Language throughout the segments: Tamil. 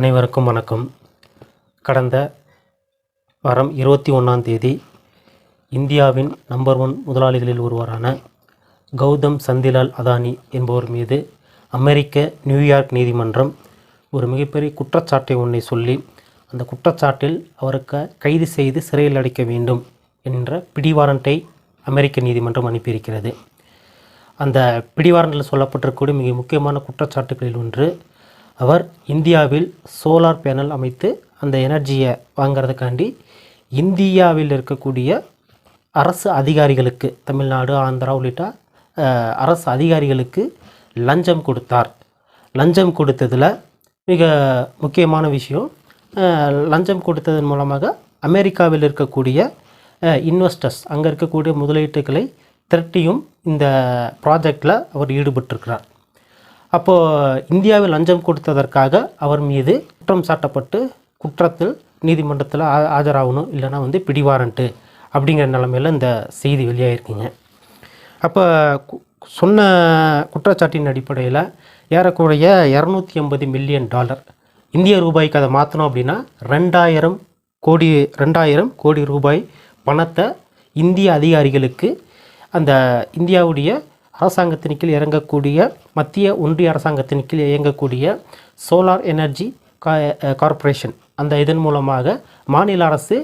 அனைவருக்கும் வணக்கம். கடந்த வாரம் இருபத்தி ஒன்றாம் தேதி இந்தியாவின் நம்பர் ஒன் முதலாளிகளில் ஒருவரான கௌதம் சந்திலால் அதானி என்பவர் மீது அமெரிக்க நியூயார்க் நீதிமன்றம் ஒரு மிகப்பெரிய குற்றச்சாட்டை ஒன்றை சொல்லி அந்த குற்றச்சாட்டில் அவருக்கு கைது செய்து சிறையில் அடைக்க வேண்டும் என்ற பிடிவாரண்ட்டை அமெரிக்க நீதிமன்றம் அனுப்பியிருக்கிறது. அந்த பிடிவாரண்டில் சொல்லப்பட்டிருக்கக்கூடிய மிக முக்கியமான குற்றச்சாட்டுகளில் ஒன்று அவர் இந்தியாவில் சோலார் பேனல் அமைத்து அந்த எனர்ஜியை வாங்குறதுக்காண்டி இந்தியாவில் இருக்கக்கூடிய அரசு அதிகாரிகளுக்கு தமிழ்நாடு ஆந்திரா உள்ளிட்ட அரசு அதிகாரிகளுக்கு லஞ்சம் கொடுத்தார். லஞ்சம் கொடுத்ததில் மிக முக்கியமான விஷயம் லஞ்சம் கொடுத்ததன் மூலமாக அமெரிக்காவில் இருக்கக்கூடிய இன்வெஸ்டர்ஸ் அங்கே இருக்கக்கூடிய முதலீட்டுகளை திரட்டியும் இந்த ப்ராஜெக்டில் அவர் ஈடுபட்டிருக்கிறார். அப்போது இந்தியாவில் லஞ்சம் கொடுத்ததற்காக அவர் மீது குற்றம் சாட்டப்பட்டு குற்றத்தில் நீதிமன்றத்தில் ஆ- ஆஜராகணும் இல்லைன்னா வந்து பிடிவாரண்ட்டு அப்படிங்கிற நிலமையில் இந்த செய்தி வெளியாகிருக்குங்க அப்போ கு- சொன்ன குற்றச்சாட்டின் அடிப்படையில் ஏறக்குறைய இரநூத்தி ஐம்பது மில்லியன் டாலர் இந்திய ரூபாய்க்கு அதை மாற்றணும் அப்படின்னா ரெண்டாயிரம் கோடி ரெண்டாயிரம் கோடி ரூபாய் பணத்தை இந்திய அதிகாரிகளுக்கு அந்த இந்தியாவுடைய அரசாங்கத்தின் கீழ் இறங்கக்கூடிய மத்திய ஒன்றிய அரசாங்கத்தின் கீழ் இயங்கக்கூடிய சோலார் எனர்ஜி கார்ப்பரேஷன் அந்த இதன் மூலமாக மாநில அரசு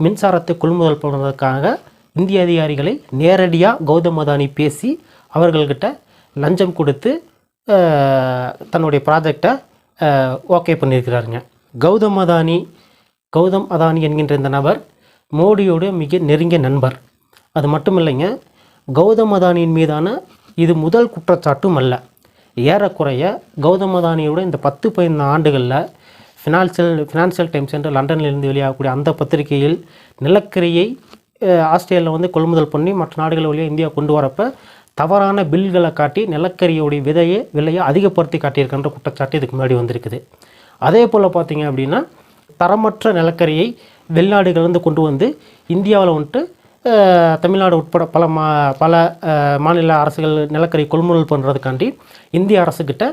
மின்சாரத்தை கொள்முதல் பண்ணுவதற்காக இந்திய அதிகாரிகளை நேரடியாக கௌதம் அதானி பேசி அவர்கள்கிட்ட லஞ்சம் கொடுத்து தன்னுடைய ப்ராஜெக்டை ஓகே பண்ணியிருக்கிறாருங்க. கௌதம் அதானி கௌதம் அதானி என்கின்ற இந்த நபர் மோடியோட மிக நெருங்கிய நண்பர். அது மட்டும் இல்லைங்க கௌதமதானியின் மீதான இது முதல் குற்றச்சாட்டும் அல்ல. ஏறக்குறைய கௌதமதானியோட இந்த பத்து பதினைந்து ஆண்டுகளில் ஃபினான்சியல் ஃபினான்சியல் டைம்ஸ் என்று லண்டனிலிருந்து வெளியாகக்கூடிய அந்த பத்திரிகையில் நிலக்கரியை ஆஸ்திரேலியாவில் வந்து கொள்முதல் பண்ணி மற்ற நாடுகள் வழியாக இந்தியா கொண்டு வரப்ப தவறான பில்களை காட்டி நிலக்கரியோடைய விதையை விலையை அதிகப்படுத்தி காட்டியிருக்கின்ற குற்றச்சாட்டு இதுக்கு முன்னாடி வந்திருக்குது. அதே போல் பார்த்தீங்க அப்படின்னா தரமற்ற நிலக்கரியை வெளிநாடுகள்லேருந்து கொண்டு வந்து இந்தியாவில் வந்துட்டு தமிழ்நாடு உட்பட பல மா பல மாநில அரசுகள் நிலக்கரி கொள்முதல் பண்ணுறதுக்காண்டி இந்திய அரசுக்கிட்ட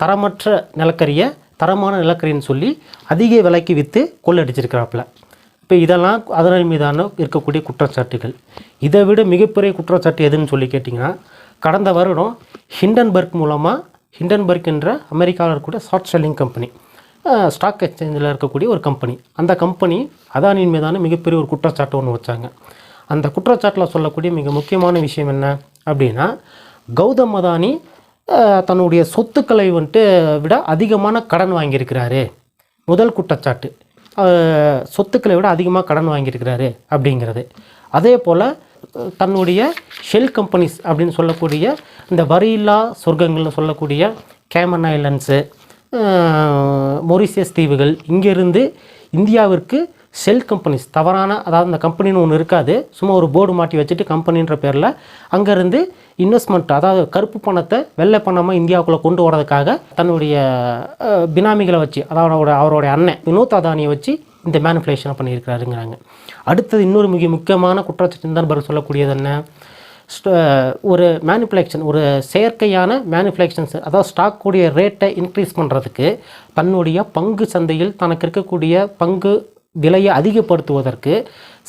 தரமற்ற நிலக்கரியை தரமான நிலக்கரின்னு சொல்லி அதிக விலைக்கு விற்று கொள்ளடிச்சிருக்கிறாப்புல இப்போ இதெல்லாம் அதனால் மீதான இருக்கக்கூடிய குற்றச்சாட்டுகள். இதை விட மிகப்பெரிய குற்றச்சாட்டு எதுன்னு சொல்லி கேட்டிங்கன்னா கடந்த வருடம் ஹிண்டன்பர்க் மூலமாக ஹிண்டன்பர்க் என்ற அமெரிக்காவில் இருக்கக்கூடிய ஷார்ட் செல்லிங் கம்பெனி ஸ்டாக் எக்ஸ்சேஞ்சில் இருக்கக்கூடிய ஒரு கம்பெனி. அந்த கம்பெனி அதானியின் மீதான மிகப்பெரிய ஒரு குற்றச்சாட்டு ஒன்று வச்சாங்க. அந்த குற்றச்சாட்டில் சொல்லக்கூடிய மிக முக்கியமான விஷயம் என்ன அப்படின்னா கௌதம் அதானி தன்னுடைய சொத்துக்களை வந்துட்டு விட அதிகமான கடன் வாங்கியிருக்கிறாரு. முதல் குற்றச்சாட்டு. சொத்துக்களை விட அதிகமாக கடன் வாங்கியிருக்கிறாரு அப்படிங்கிறது. அதே போல் தன்னுடைய ஷெல் கம்பெனிஸ் அப்படின்னு சொல்லக்கூடிய இந்த வரியில்லா சொர்க்கங்கள்னு சொல்லக்கூடிய கேமன் ஐலண்ட்ஸு மொரிசியஸ் தீவுகள் இங்கேருந்து இந்தியாவிற்கு செல் கம்பெனிஸ் தவறான அதாவது அந்த கம்பெனின்னு ஒன்று இருக்காது. சும்மா ஒரு போர்டு மாட்டி வச்சுட்டு கம்பெனின்ற பேரில் அங்கேருந்து இன்வெஸ்ட்மெண்ட் அதாவது கருப்பு பணத்தை வெள்ளை பணமாக இந்தியாவுக்குள்ளே கொண்டு வரதுக்காக தன்னுடைய பினாமிகளை வச்சு அதாவது அவரோட அவருடைய அண்ணன் வினோத் அதானியை வச்சு இந்த மேனிப்புலேஷனை பண்ணியிருக்கிறாருங்கிறாங்க. அடுத்தது இன்னொரு மிக முக்கியமான குற்றச்சாட்டு நண்பர் சொல்லக்கூடியது என்ன? ஸ்ட- ஒரு மேனிப்புலேஷன் ஒரு செயற்கையான மேனிப்புலேஷன்ஸ் அதாவது ஸ்டாக் கூடிய ரேட்டை இன்க்ரீஸ் பண்ணுறதுக்கு தன்னுடைய பங்கு சந்தையில் தனக்கு இருக்கக்கூடிய பங்கு விலையை அதிகப்படுத்துவதற்கு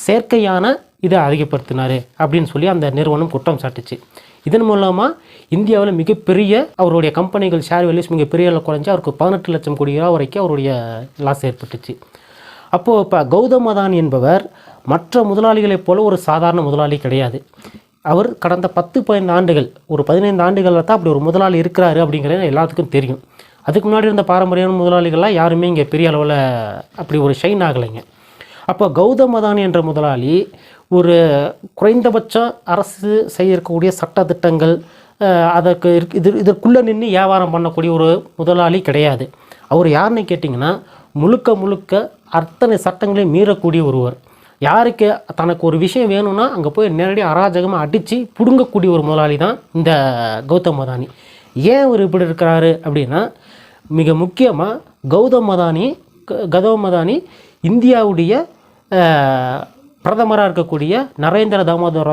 செயற்கையான இதை அதிகப்படுத்தினார் அப்படின்னு சொல்லி அந்த நிறுவனம் குற்றம் சாட்டுச்சு. இதன் மூலமாக இந்தியாவில் மிகப்பெரிய அவருடைய கம்பெனிகள் ஷேர் வேல்யூஸ் மிகப்பெரிய குறைஞ்சி அவருக்கு பதினெட்டு லட்சம் கோடி ரூபா வரைக்கும் அவருடைய லாஸ் ஏற்பட்டுச்சு. அப்போது இப்போ கௌதம் அதானி என்பவர் மற்ற முதலாளிகளைப் போல ஒரு சாதாரண முதலாளி கிடையாது. அவர் கடந்த பத்து பதினைந்து ஆண்டுகள் ஒரு பதினைந்து ஆண்டுகளில் தான் அப்படி ஒரு முதலாளி இருக்கிறாரு அப்படிங்கிறது எல்லாத்துக்கும் தெரியும். அதுக்கு முன்னாடி இருந்த பாரம்பரியமான முதலாளிகள்லாம் யாருமே இங்கே பெரிய அளவில் அப்படி ஒரு ஷைன் ஆகலைங்க. அப்போ கௌதம் அதானி என்ற முதலாளி ஒரு குறைந்தபட்ச அரசு செய்யக்கூடிய சட்டத்திட்டங்கள் திட்டங்கள் அதற்கு இது இதற்குள்ளே நின்று வியாபாரம் பண்ணக்கூடிய ஒரு முதலாளி கிடையாது. அவர் யாருன்னு கேட்டிங்கன்னா முழுக்க முழுக்க அத்தனை சட்டங்களையும் மீறக்கூடிய ஒருவர். யாருக்கு தனக்கு ஒரு விஷயம் வேணும்னா அங்கே போய் நேரடியாக அராஜகமாக அடித்து பிடுங்கக்கூடிய ஒரு முதலாளி தான் இந்த கௌதம் அதானி. ஏன் அவர் இப்படி இருக்கிறாரு அப்படின்னா மிக முக்கியமாக கௌதம் அதானி க- கௌதம் அதானி இந்தியாவுடைய பிரதமராக இருக்கக்கூடிய நரேந்திர தாமோதர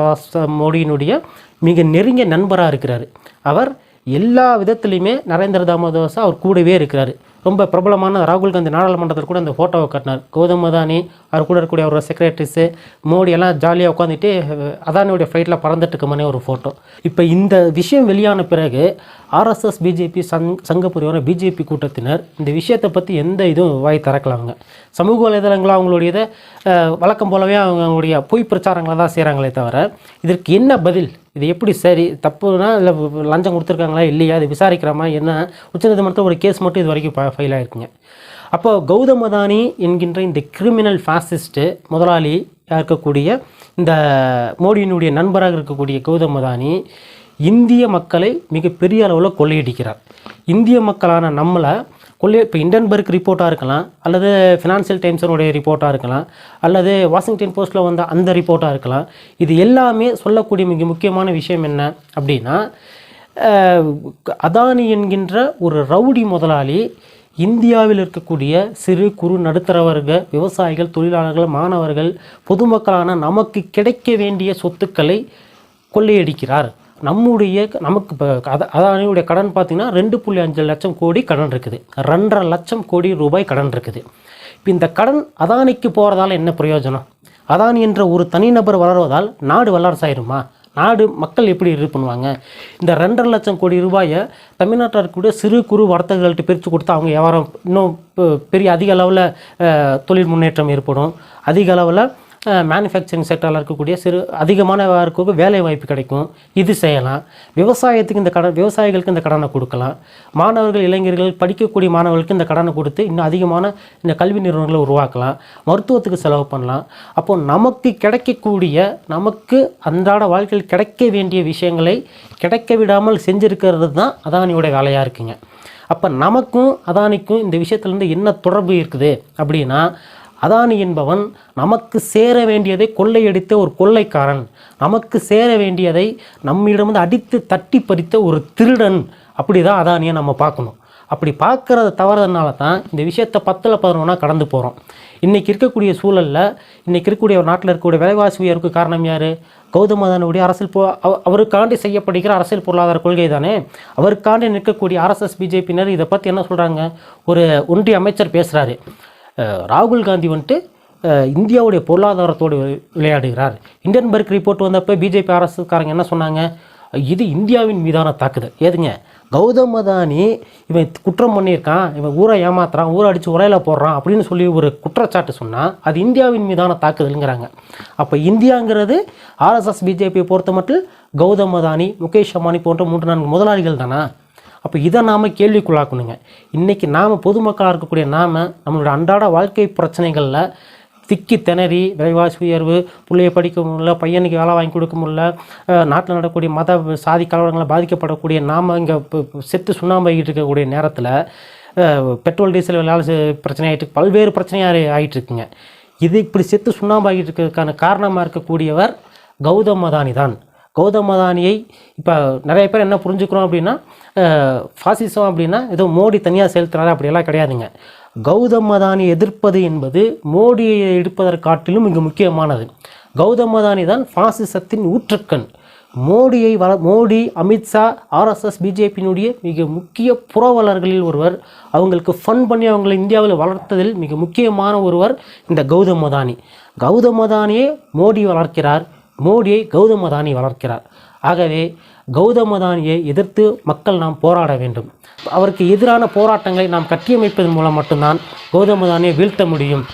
மோடியினுடைய மிக நெருங்கிய நண்பராக இருக்கிறார். அவர் எல்லா விதத்துலையுமே நரேந்திர தாமோதர் அவர் கூடவே இருக்கிறார். ரொம்ப பிரபலமான ராகுல் காந்தி நாடாளுமன்றத்தில் கூட அந்த ஃபோட்டோவை காட்டினார். கௌதம் அதானி அவர் கூட இருக்கக்கூடிய அவரோட செக்ரட்டரிஸு மோடி எல்லாம் ஜாலியாக உட்காந்துட்டு அதானியோடைய ஃப்ளைட்டில் பறந்துட்டு இருக்கமான ஒரு ஃபோட்டோ இப்போ இந்த விஷயம் வெளியான பிறகு ஆர்எஸ்எஸ் பிஜேபி சங் சங்க புரிவான பிஜேபி கூட்டத்தினர் இந்த விஷயத்தை பற்றி எந்த இதுவும் வாய் திறக்கலாங்க. சமூக வலைதளங்களில் அவங்களுடைய இதை வழக்கம் போலவே அவங்க அவங்களுடைய பொய் பிரச்சாரங்களை தான் செய்கிறாங்களே தவிர இதற்கு என்ன பதில்? இது எப்படி சரி? தப்புனா இல்லை லஞ்சம் கொடுத்துருக்காங்களா இல்லையா? அது விசாரிக்கிறோமா? என்ன? உச்சநீதிமன்றத்தில் ஒரு கேஸ் மட்டும் இது வரைக்கும் ஃபைல் ஆகிருக்குங்க அப்போ கௌதம் அதானி என்கின்ற இந்த கிரிமினல் ஃபாசிஸ்ட்டு முதலாளியாக இருக்கக்கூடிய இந்த மோடியினுடைய நண்பராக இருக்கக்கூடிய கௌதம் அதானி இந்திய மக்களை மிகப்பெரிய அளவில் கொள்ளையடிக்கிறார். இந்திய மக்களான நம்மளை கொள்ளை இப்போ இண்டன்பர்க் ரிப்போர்ட்டாக இருக்கலாம் அல்லது ஃபினான்சியல் டைம்ஸனுடைய ரிப்போர்ட்டாக இருக்கலாம் அல்லது வாஷிங்டன் போஸ்ட்டில் வந்த அந்த ரிப்போர்ட்டாக இருக்கலாம். இது எல்லாமே சொல்லக்கூடிய மிக முக்கியமான விஷயம் என்ன அப்படின்னா அதானி என்கின்ற ஒரு ரவுடி முதலாளி இந்தியாவில் இருக்கக்கூடிய சிறு குறு நடுத்தர வர்க்க விவசாயிகள் தொழிலாளர்கள் மாணவர்கள் பொதுமக்களான நமக்கு கிடைக்க வேண்டிய சொத்துக்களை கொள்ளையடிக்கிறார். நம்முடைய நமக்கு இப்போ அதை அதானியுடைய கடன் பார்த்திங்கன்னா ரெண்டு புள்ளி அஞ்சு லட்சம் கோடி கடன் இருக்குது. ரெண்டரை லட்சம் கோடி ரூபாய் கடன் இருக்குது. இப்போ இந்த கடன் அதானிக்கு போகிறதால என்ன பிரயோஜனம்? அதானி என்ற ஒரு தனிநபர் வளர்வதால் நாடு வல்லரசாயிருமா? நாடு மக்கள் எப்படி இது பண்ணுவாங்க? இந்த ரெண்டரை லட்சம் கோடி ரூபாயை தமிழ்நாட்டில் இருக்கக்கூடிய சிறு குறு வர்த்தகர்கள்ட்ட பிரித்து கொடுத்தா அவங்க வியாபாரம் இன்னும் பெரிய அதிக அளவில் தொழில் முன்னேற்றம் ஏற்படும். அதிக அளவில் மேனுஃபேக்சரிங் செக்டரில் இருக்கக்கூடிய சிறு அதிகமான இருக்கக்கூடிய வேலை வாய்ப்பு கிடைக்கும். இது செய்யலாம். விவசாயத்துக்கு இந்த கடன் விவசாயிகளுக்கு இந்த கடனை கொடுக்கலாம். மாணவர்கள் இளைஞர்கள் படிக்கக்கூடிய மாணவர்களுக்கு இந்த கடனை கொடுத்து இன்னும் அதிகமான இந்த கல்வி நிறுவனங்களை உருவாக்கலாம். மருத்துவத்துக்கு செலவு பண்ணலாம். அப்போ நமக்கு கிடைக்கக்கூடிய நமக்கு அன்றாட வாழ்க்கையில் கிடைக்க வேண்டிய விஷயங்களை கிடைக்க விடாமல் செஞ்சுருக்கிறது தான் அதானியோட வேலையாக இருக்குங்க. அப்போ நமக்கும் அதானிக்கும் இந்த விஷயத்துலேருந்து என்ன தொடர்பு இருக்குது? அப்படின்னா அதானி என்பவன் நமக்கு சேர வேண்டியதை கொள்ளையடித்த ஒரு கொள்ளைக்காரன். நமக்கு சேர வேண்டியதை நம்மிடமிருந்து அடித்து தட்டி பறித்த ஒரு திருடன். அப்படி தான் அதானியை நம்ம பார்க்கணும். அப்படி பார்க்குறத தவறதுனால தான் இந்த விஷயத்தை பத்தில் பதினொன்னா கடந்து போகிறோம் இன்றைக்கி இருக்கக்கூடிய சூழலில் இன்றைக்கி இருக்கக்கூடிய ஒரு நாட்டில் இருக்கக்கூடிய விலைவாசி உயர்வுக்கு காரணம் யார்? கௌதமதனுடைய அரசியல் பொ அவருக்காண்டி செய்யப்படுகிற அரசியல் பொருளாதார கொள்கை தானே? அவருக்காண்டி நிற்கக்கூடிய ஆர்எஸ்எஸ் பிஜேபியினர் இதை பற்றி என்ன சொல்கிறாங்க ஒரு ஒன்றிய அமைச்சர் பேசுகிறாரு ராகுல் காந்தி வந்துட்டு இந்தியாவுடைய பொருளாதாரத்தோடு விளையாடுகிறார். இண்டன்பர்க் ரிப்போர்ட் வந்தப்போ பிஜேபி அரசுக்காரங்க என்ன சொன்னாங்க? இது இந்தியாவின் மீதான தாக்குதல். ஏதுங்க? கௌதம் அதானி இவன் குற்றம் பண்ணியிருக்கான். இவன் ஊரை ஏமாத்துறான் ஊரை அடித்து உரையில் போடுறான் அப்படின்னு சொல்லி ஒரு குற்றச்சாட்டு சொன்னால் அது இந்தியாவின் மீதான தாக்குதலுங்கிறாங்க. அப்போ இந்தியாங்கிறது ஆர்எஸ்எஸ் பிஜேபியை பொறுத்த மட்டும் கௌதம் அதானி முகேஷ் அம்பானி போன்ற மூன்று நான்கு முதலாளிகள் தானா? அப்போ இதை நாம் கேள்விக்குள்ளாக்கணுங்க. இன்றைக்கி நாம் பொதுமக்களாக இருக்கக்கூடிய நாம் நம்மளோட அன்றாட வாழ்க்கை பிரச்சனைகளில் திக்கி திணறி விலைவாசி உயர்வு பிள்ளைய படிக்க முடியல பையனுக்கு வேலை வாங்கி கொடுக்க முடியல நாட்டில் நடக்கக்கூடிய மத சாதி கலவரங்களை பாதிக்கப்படக்கூடிய நாம் இங்கே செத்து சுண்ணாம்பாகிட்டு இருக்கக்கூடிய நேரத்தில் பெட்ரோல் டீசல் விலை பிரச்சனை ஆகிட்டு பல்வேறு பிரச்சனையாக ஆகிட்டு இருக்குங்க. இது இப்படி செத்து சுண்ணாம்பாகிட்டு இருக்கிறதுக்கான காரணமாக இருக்கக்கூடியவர் கௌதம் அதானி தான். கௌதம் அதானியை இப்போ நிறைய பேர் என்ன புரிஞ்சுக்கிறோம் அப்படின்னா ஃபாசிசம் அப்படின்னா ஏதோ மோடி தனியாக செலுத்துறாரு அப்படியெல்லாம் கிடையாதுங்க. கௌதம் அதானி எதிர்ப்பது என்பது மோடியை எடுப்பதற்காட்டிலும் மிக முக்கியமானது. கௌதம் அதானி தான் ஃபாசிசத்தின் ஊற்றுக்கண். மோடியை வள மோடி அமித்ஷா ஆர்எஸ்எஸ் பிஜேபியினுடைய மிக முக்கிய புரவலர்களில் ஒருவர். அவங்களுக்கு ஃபன் பண்ணி அவங்களை இந்தியாவில் வளர்த்ததில் மிக முக்கியமான ஒருவர் இந்த கௌதம் அதானி. கௌதம் அதானியை மோடி வளர்க்கிறார். மோடியை கௌதம் அதானி வளர்க்கிறார். ஆகவே கௌதம் அதானியை எதிர்த்து மக்கள் நாம் போராட வேண்டும். அவருக்கு எதிரான போராட்டங்களை நாம் கட்டியமைப்பதன் மூலம் மட்டும்தான் கௌதம் அதானியை வீழ்த்த முடியும்.